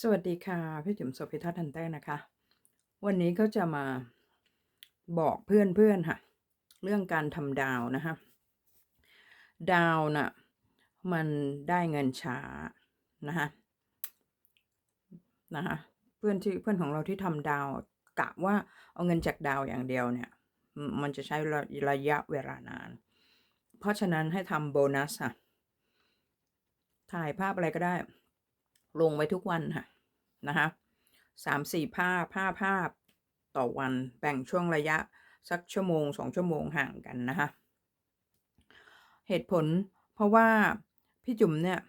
สวัสดีค่ะ พี่จุ๋มโสภิทัศน์ทันแต้นะคะ วันนี้ก็จะมาบอกเพื่อนๆค่ะ เรื่องการทำดาวนะคะดาวน่ะมันได้เงินช้านะคะนะคะเพื่อนที่เพื่อนของเราที่ทำดาวกะว่าเอาเงินจากดาวอย่างเดียวเนี่ย มันจะใช้ระระยะเวลานาน เพราะฉะนั้นให้ทำโบนัสค่ะถ่ายภาพอะไรก็ได้ ลงไว้ทุกวันค่ะนะคะสามสี่ภาพห้าภาพต่อวันแบ่งช่วงระยะสักชั่วโมงสองชั่วโมงห่างกันนะคะเหตุผลเพราะว่าพี่จุ๋มเนี่ย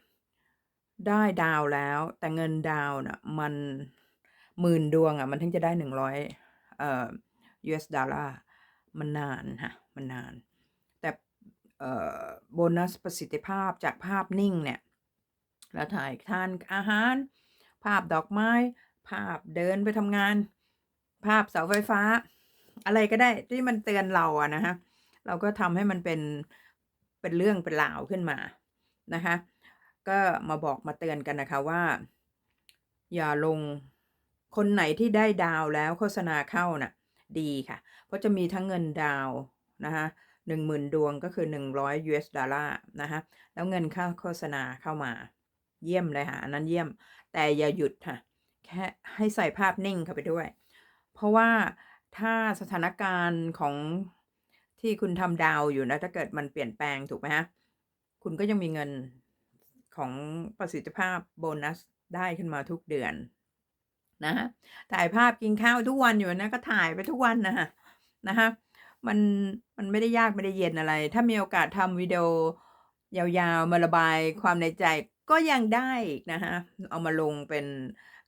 ได้ดาวแล้วแต่เงินดาวน่ะมันหมื่นดวงอะมันถึงจะได้หนึ่งร้อยเอ่อ US ดอลลาร์มันนานค่ะมันนาน แต่เอ่อโบนัสประสิทธิภาพจากภาพนิ่งเนี่ย เราถ่ายทานอาหาร ภาพดอกไม้ ภาพเดินไปทำงาน ภาพเสาไฟฟ้า อะไรก็ได้ที่มันเตือนเราอะนะฮะเราก็ทำให้มันเป็นเป็นเรื่องเป็นราวขึ้นมานะคะ ก็มาบอกมาเตือนกันนะคะว่า อย่าลงคนไหนที่ได้ดาวแล้วโฆษณาเข้าน่ะ ดีค่ะ เพราะจะมีทั้งเงินดาวนะคะหนึ่งหมื่นดวงก็คือหนึ่งร้อย US ดอลลาร์นะคะแล้วเงินค่าโฆษณาเข้ามา เยี่ยมเลยค่ะอันนั้นเยี่ยม แต่อย่าหยุดค่ะ แค่ให้ใส่ภาพนิ่งเข้าไปด้วย เพราะว่าถ้าสถานการณ์ของที่คุณทำดาวอยู่นะถ้าเกิดมันเปลี่ยนแปลงถูกไหมฮะคุณก็ยังมีเงินของประสิทธิภาพโบนัสได้ขึ้นมาทุกเดือนนะฮะถ่ายภาพกินข้าวทุกวันอยู่นะก็ถ่ายไปทุกวันนะฮะนะคะมันมันไม่ได้ยากไม่ได้เย็นอะไร ถ้ามีโอกาสทำวิดีโอยาวๆมาระบายความในใจ ก็ยังได้อีกนะคะ เอามาลงเป็น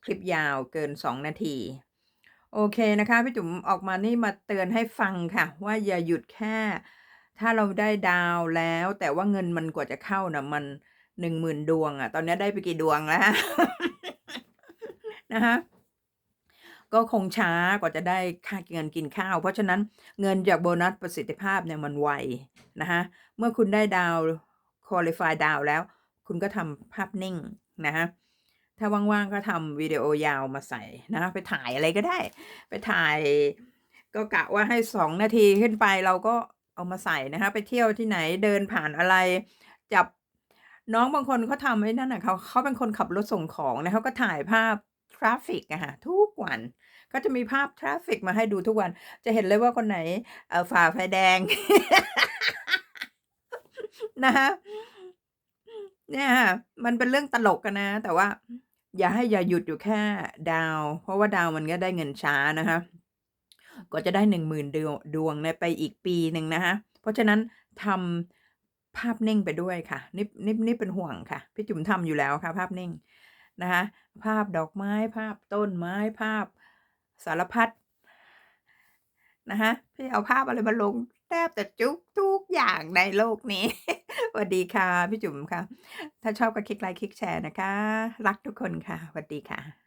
คลิปยาวเกิน 2 นาที โอเคนะคะ พี่จุ๋มออกมานี่มาเตือนให้ฟังค่ะ ว่าอย่าหยุดแค่ ถ้าเราได้ดาวแล้ว แต่ว่าเงินมันกว่าจะเข้านะมันหนึ่งหมื่นดวงอะตอนนี้ได้ไปกี่ดวงแล้ว นะคะก็คงช้ากว่าจะได้ค่าเงินกินข้าว เพราะฉะนั้นเงินจากโบนัสประสิทธิภาพเนี่ยมันไวนะคะเมื่อคุณได้ดาวคุริฟายดาวแล้ว คุณก็ทำภาพนิ่งนะคะถ้าว่างๆก็ทำวิดีโอยาวมาใส่นะคะไปถ่ายอะไรก็ได้ ไปถ่าย ก็กะว่าให้สองนาทีขึ้นไปเราก็เอามาใส่นะคะไปเที่ยวที่ไหนเดินผ่านอะไรจับน้องบางคนเขาทำไอ้นั่นน่ะเขาเขาเป็นคนขับรถส่งของนะเขาก็ถ่ายภาพทราฟิกอะค่ะทุกวันก็จะมีภาพทราฟิกมาให้ดูทุกวัน จะเห็นเลยว่าคนไหนฝ่าไฟแดงนะคะ เนี่ยค่ะ มันเป็นเรื่องตลกกันนะ แต่ว่าอย่าให้ อย่าหยุดอยู่แค่ดาว เพราะว่าดาวมันก็ได้เงินช้านะคะ ก็จะได้หนึ่งหมื่นดวงดวงในไปอีกปีหนึ่งนะคะ เพราะฉะนั้นทำภาพนิ่งไปด้วยค่ะ นี่นี่นี่เป็นห่วงค่ะ พี่จุ๋มทำอยู่แล้วค่ะ ภาพนิ่งนะคะ ภาพดอกไม้ ภาพต้นไม้ ภาพสารพัดนะคะพี่เอาภาพอะไรมาลงแทบจะจุกทุกอย่างในโลกนี้ วัสดีค่ะ พี่จุ๋มค่ะ ถ้าชอบก็คลิกไลค์คลิกแชร์นะคะ รักทุกคนค่ะสวัสดีค่ะ